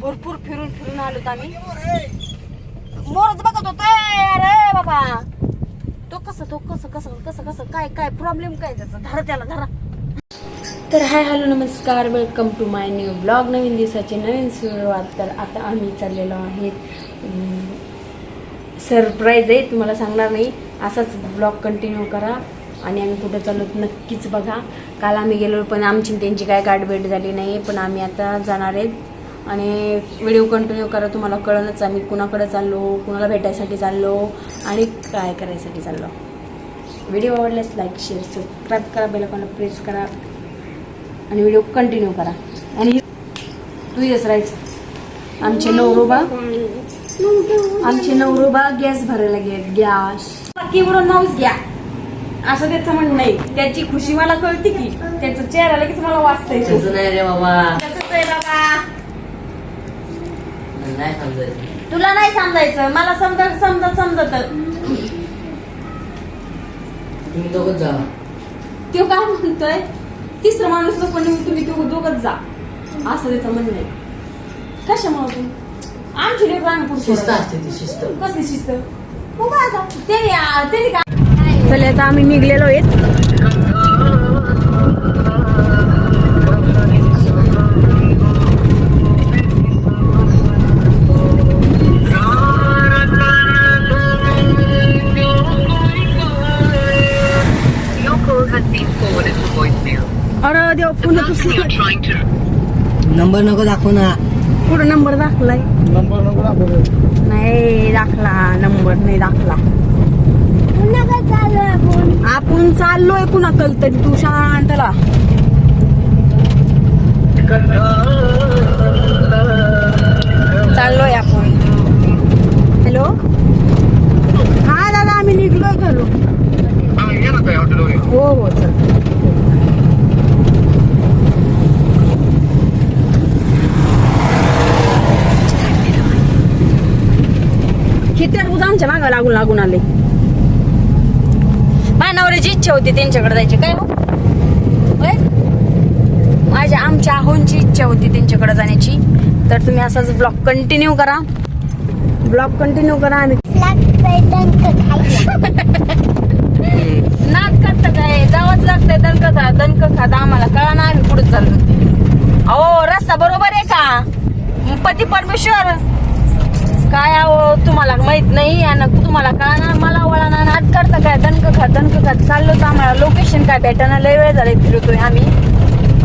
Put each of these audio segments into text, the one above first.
भरपूर फिरून फिरून आलो आम्ही. मोरच बघत होतो अरे बाबा. तो कसं तो कसं कसं कसं कसं काय काय प्रॉब्लेम काय त्याचा? धरा त्याला धरा. तर हाय हॅलो नमस्कार. Welcome to my new blog नवीन दिवसाची नवीन सुरुवात. तर आता आम्ही चाललेलो आहेत. सरप्राईज आहे तुम्हाला सांगणार नाही. असाच ब्लॉग कंटिन्यू करा. आणि आम्ही कुठं चाललो नक्कीच बघा. काल आम्ही गेलो पण आमची आणि त्यांची काय गाठभेट झाली नाही पण आम्ही आता जाणार आहेत. आणि व्हिडिओ कंटिन्यू करा तुम्हाला कळणच आम्ही कुणाकडे चाललो कुणाला भेटायसाठी चाललो आणि काय करायसाठी चाललो. व्हिडिओ आवडल्यास लाईक शेअर सबस्क्राईब करा बेलकॉनला प्रेस करा आणि व्हिडिओ कंटिन्यू करा. आणि तू येस राहायचं आमचे नवरोबा आमचे नवरोबा गॅस भरायला गेले गॅस किवडं नावच घ्या. असं त्याचं म्हणणं नाही. त्याची खुशी मला कळते की त्याचं चेहरा लगेच मला वाचतंय. नाही रे बाबा. नाही समजायचं. तुला नाही समजायचं मला समजत समजत समजत. तुम्ही दोघच जा. तो काय म्हणतोय? तिसरं माणूस नको नेऊन तुम्ही तो दोघच जा. असं त्याचं म्हणणं आहे. कशामुळे तू? आमची लेकरं आम्ही पुढे शिस्त. असते ती शिस्त. कसली शिस्त? हो का आता त्याने काय चले आता आम्ही निघलेलो आहेत. अरे देव पुन्हा नंबर नको दाखवू ना. पुढे नंबर दाखलाय? नाही दाखला नंबर नाही दाखला. आपण चाललोय कुणा कल तरी तू शांतला. चाललोय आपण हॅलो हा दादा आम्ही निघलोय घरो हो हो चल किती उद्या आमच्या मागं लागून लागून आले. माझ्या नवऱ्याची इच्छा होती त्यांच्याकडे जायची. काय हो? माझ्या आमच्या आहोंची इच्छा होती त्यांच्याकडे जाण्याची. तर तुम्ही असाच ब्लॉग कंटिन्यू करा. ब्लॉग कंटिन्यू करा आणि नाद करता काय जावंच लागतंय दणक खा. दणक खाता आम्हाला कळा ना आम्ही पुढे चाललो. अहो रस्ता बरोबर आहे का? पती परमेश्वर. काय अहो तुम्हाला तुम्हाला कळणार मला वळणार. नाद करता काय? दणक खा दणक खा चाललो तर आम्हाला. लोकेशन काय भेटाना लय वेळ झाले फिरतोय आम्ही.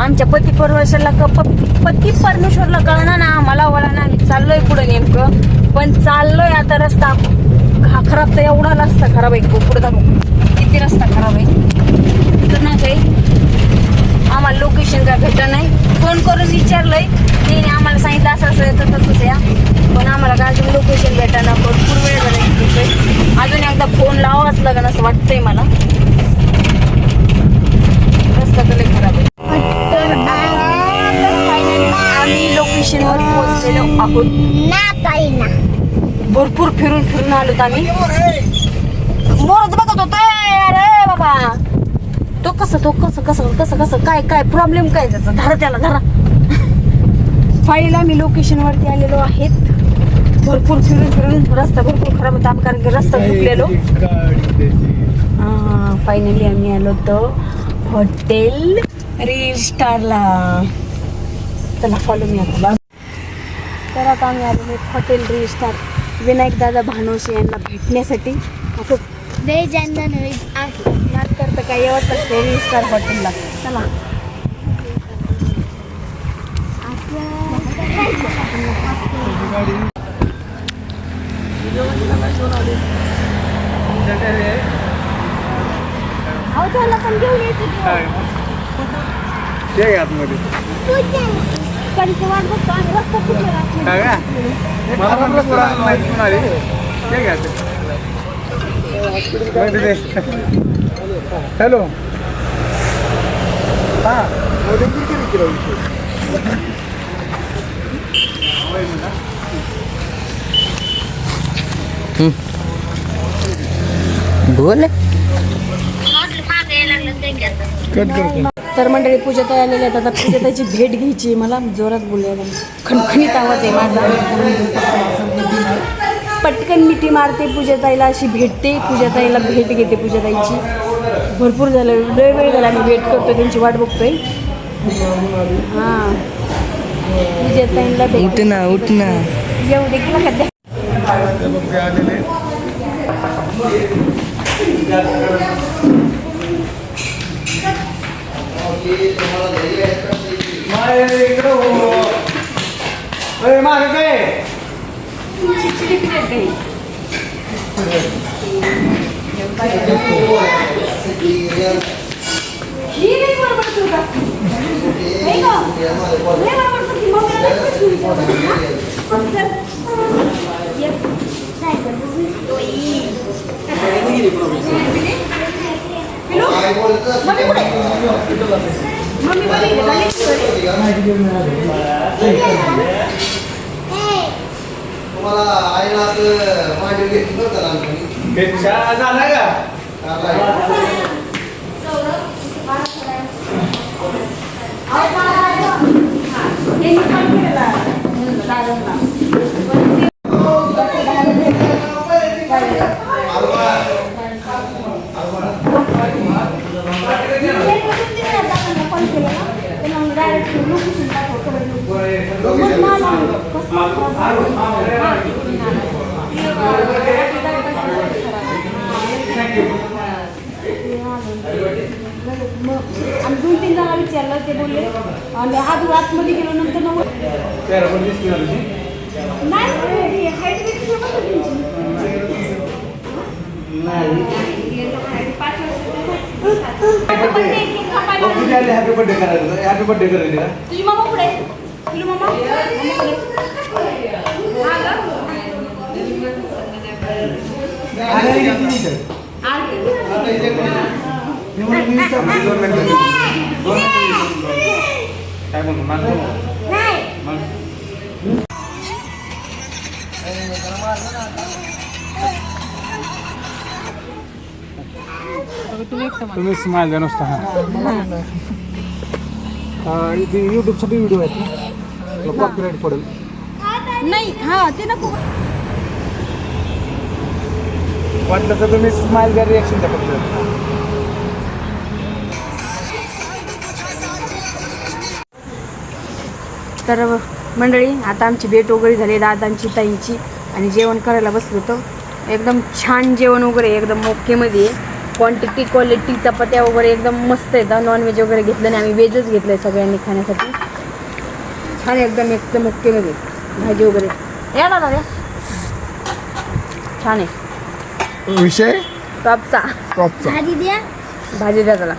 आमच्या पती परमेश्वरला पती परमेश्वरला कळणार ना आम्हाला वळणार आम्ही चाललोय पुढे नेमकं. पण चाललोय आता रस्ता. खा खराब तर एवढा रस्ता खराब आहे. पुढे दाखव. किती रस्ता खराब आहे. तर ना काही आम्हाला लोकेशन काय भेटत नाही. फोन करून विचारलंय. तिने आम्हाला सांगितलं असं असं तसंच या पण आम्हाला काय अजून लोकेशन भेटायला भरपूर वेळ झाला फोन लागेल असं वाटतंय मला. रस्ता तर खराब आहे. आम्ही लोकेशनवर पोहोचलेलो आहोत. भरपूर फिरून फिरून आलोत आम्ही. मोरच बघत होतो. अरे बाबा. तो कसं तो कसं कसं कसं कसं काय काय प्रॉब्लेम काय त्याचा? धरा त्याला धरा. फाईल आम्ही लोकेशन वरती आलेलो आहेत. भरपूर फिरून फिरून रस्ता भरपूर खराब होता. कारण की रस्ता चुकलेलो. फायनली आम्ही आलो होतो हॉटेल रील स्टारला चला फॉलो मी आता. तर आता आम्ही आहेत हॉटेल रील स्टार विनायक दादा भानोसे यांना भेटण्यासाठी. असं व्हेज अँड नॉन व्हेज आहे करतं काय? यावंच लागतं रील स्टार हॉटेलला चला. अहो त्याला पण घेऊन यायचं कणकी वाट बघतो आणि रस्ता कुठला मला पण रस्ता माहिती पण आली ते घ्या ते. हॅलो हा मोदींची किती किलो बोल. कट करतो तर मंडळी पूजाताई आलेल्या आहेत. आता पूजाताईची भेट घ्यायची मला जोरात बोलूया खणखणीत आवाज आहे माझा. पटकन मिठी मारते पूजाताईला अशी भेटते. पूजाताईला भेट घेते पूजाताईची भरपूर झालं. लय वेळ झाला मी वेट करतोय. त्यांची वाट बघतोय. हां. पूजाताईला उठ भेट ना उठ ना. येऊ दे. किंवा Yes. ते बघ ते आलेले माय इकडं हो अरे मागे काय तुम्हाला आईला आपलं मांडीवर घेतली नव्हतं लहानपणी हे चहा झाला का आणि दोन तीन जणांना विचारलं ते बोलले आणि आत आतमध्ये गेलो नंतर नाही हॅपी बर्थडे करायला. हॅपी बर्थडे करायला? तुझी मामा पुढे तुझी मामा? तुम्ही इथं? आले. मी म्हणलं मी विचारलं, दोन मिनिटं. दोन मिनिटं. काय म्हणतो मानतो मग तुम्ही स्माइल द्या नुसता हा इथे यूट्यूबसाठी व्हिडिओ आहेत ना कॉपीराईट पडेल नाही हा ते नको. वाटलं तर तुम्ही स्माइल द्या रिॲक्शन द्या फक्त. तर मंडळी आता आमची भेट वगैरे झाली दादांची ताईंची आणि जेवण करायला बसलो होतो. एकदम छान जेवण वगैरे एकदम ओकेमध्ये क्वांटिटी क्वालिटी चपात्या वगैरे एकदम मस्त येतं नॉनव्हेज वगैरे घेतलं नाही आम्ही व्हेजच घेतलं आहे सगळ्यांनी खाण्यासाठी. छान एकदम एकदम ओकेमध्ये भाजी वगैरे. या ना दादा छान आहे. विषय? टॉपचा. टॉपचा. भाजी द्या. भाजी द्या त्याला.